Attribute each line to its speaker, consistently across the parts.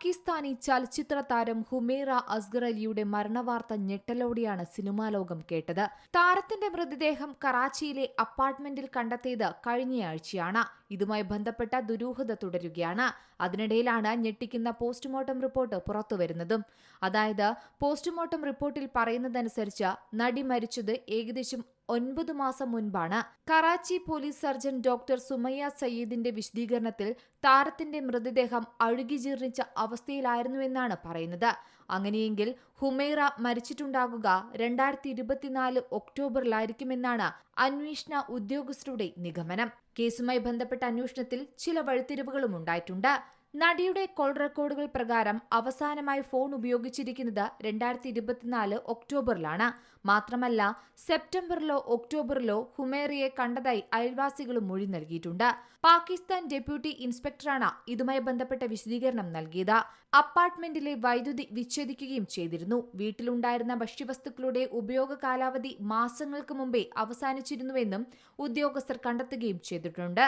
Speaker 1: പാകിസ്ഥാനി ചലച്ചിത്ര താരം ഹുമേറ അസ്ഗർ അലിയുടെ മരണവാർത്ത ഞെട്ടലോടെയാണ് സിനിമാ ലോകം കേട്ടത്. താരത്തിന്റെ മൃതദേഹം കറാച്ചിയിലെ അപ്പാർട്ട്മെന്റിൽ കണ്ടെത്തിയത് കഴിഞ്ഞയാഴ്ചയാണ്. ഇതുമായി ബന്ധപ്പെട്ട ദുരൂഹത തുടരുകയാണ്. അതിനിടയിലാണ് ഞെട്ടിക്കുന്ന പോസ്റ്റ്മോർട്ടം റിപ്പോർട്ട് പുറത്തുവരുന്നതും. അതായത് പോസ്റ്റ്മോർട്ടം റിപ്പോർട്ടിൽ പറയുന്നതനുസരിച്ച് നടി മരിച്ചത് ഏകദേശം ഒൻപത് മാസം മുൻപാണ് Karachi police surgeon doctor Sumaiya സയ്യിദിന്റെ വിശദീകരണത്തിൽ താരത്തിന്റെ മൃതദേഹം അഴുകി ജീർണിച്ച അവസ്ഥയിലായിരുന്നുവെന്നാണ് പറയുന്നത്. അങ്ങനെയെങ്കിൽ ഹുമൈറ മരിച്ചിട്ടുണ്ടാകുക രണ്ടായിരത്തി ഇരുപത്തിനാല് ഒക്ടോബറിലായിരിക്കുമെന്നാണ് അന്വേഷണ ഉദ്യോഗസ്ഥരുടെ നിഗമനം. കേസുമായി ബന്ധപ്പെട്ട അന്വേഷണത്തിൽ ചില വഴിത്തിരിവുകളും ഉണ്ടായിട്ടുണ്ട്. നടിയുടെ കോൾ റെക്കോർഡുകൾ പ്രകാരം അവസാനമായി ഫോൺ ഉപയോഗിച്ചിരിക്കുന്നത് രണ്ടായിരത്തി ഇരുപത്തിനാല് ഒക്ടോബറിലാണ്. മാത്രമല്ല സെപ്റ്റംബറിലോ ഒക്ടോബറിലോ ഹുമേറിയെ കണ്ടതായി അയൽവാസികളും മൊഴി നൽകിയിട്ടുണ്ട്. പാകിസ്ഥാൻ ഡെപ്യൂട്ടി ഇൻസ്പെക്ടറാണ് ഇതുമായി ബന്ധപ്പെട്ട വിശദീകരണം നൽകിയത്. അപ്പാർട്ട്മെന്റിലെ വൈദ്യുതി വിച്ഛേദിക്കുകയും ചെയ്തിരുന്നു. വീട്ടിലുണ്ടായിരുന്ന ഭക്ഷ്യവസ്തുക്കളുടെ ഉപയോഗ കാലാവധി മാസങ്ങൾക്ക് മുമ്പേ അവസാനിച്ചിരുന്നുവെന്നും ഉദ്യോഗസ്ഥർ കണ്ടെത്തുകയും ചെയ്തിട്ടുണ്ട്.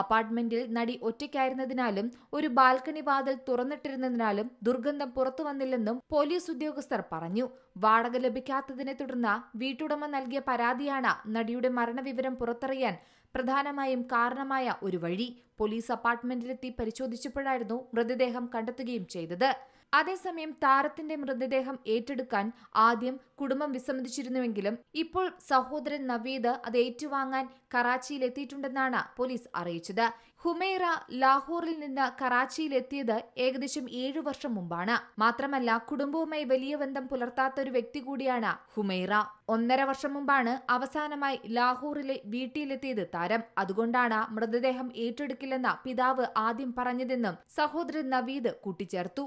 Speaker 1: അപ്പാർട്ട്മെന്റിൽ നടി ഒറ്റയ്ക്കായിരുന്നതിനാലും ഒരു ബാൽക്കണി വാതിൽ തുറന്നിട്ടിരുന്നതിനാലും ദുർഗന്ധം പുറത്തു വന്നില്ലെന്നും പോലീസ് ഉദ്യോഗസ്ഥർ പറഞ്ഞു. വാടക ലഭിക്കാത്തതിനെ തുടർന്ന് വീട്ടുടമ നൽകിയ പരാതിയാണ് നടിയുടെ മരണവിവരം പുറത്തറിയാൻ പ്രധാനമായും കാരണമായ ഒരു വഴി. പോലീസ് അപ്പാർട്ട്മെന്റിലെത്തി പരിശോധിച്ചപ്പോഴായിരുന്നു മൃതദേഹം കണ്ടെത്തുകയും ചെയ്തത്. അതേസമയം താരത്തിന്റെ മൃതദേഹം ഏറ്റെടുക്കാൻ ആദ്യം കുടുംബം വിസമ്മതിച്ചിരുന്നുവെങ്കിലും ഇപ്പോൾ സഹോദരൻ നവീദ് അത് ഏറ്റുവാങ്ങാൻ കറാച്ചിയിൽ എത്തിയിട്ടുണ്ടെന്നാണ് പോലീസ് അറിയിച്ചത്. ഹുമൈറ ലാഹോറിൽ നിന്ന് കറാച്ചിയിലെത്തിയത് ഏകദേശം ഏഴു വർഷം മുമ്പാണ്. മാത്രമല്ല കുടുംബവുമായി വലിയ ബന്ധം പുലർത്താത്ത ഒരു വ്യക്തി കൂടിയാണ് ഹുമൈറ. ഒന്നര വർഷം മുമ്പാണ് അവസാനമായി ലാഹോറിലെ വീട്ടിലെത്തിയത് താരം. അതുകൊണ്ടാണ് മൃതദേഹം ഏറ്റെടുക്കില്ലെന്ന പിതാവ് ആദ്യം പറഞ്ഞതെന്നും സഹോദരൻ നവീദ് കൂട്ടിച്ചേർത്തു.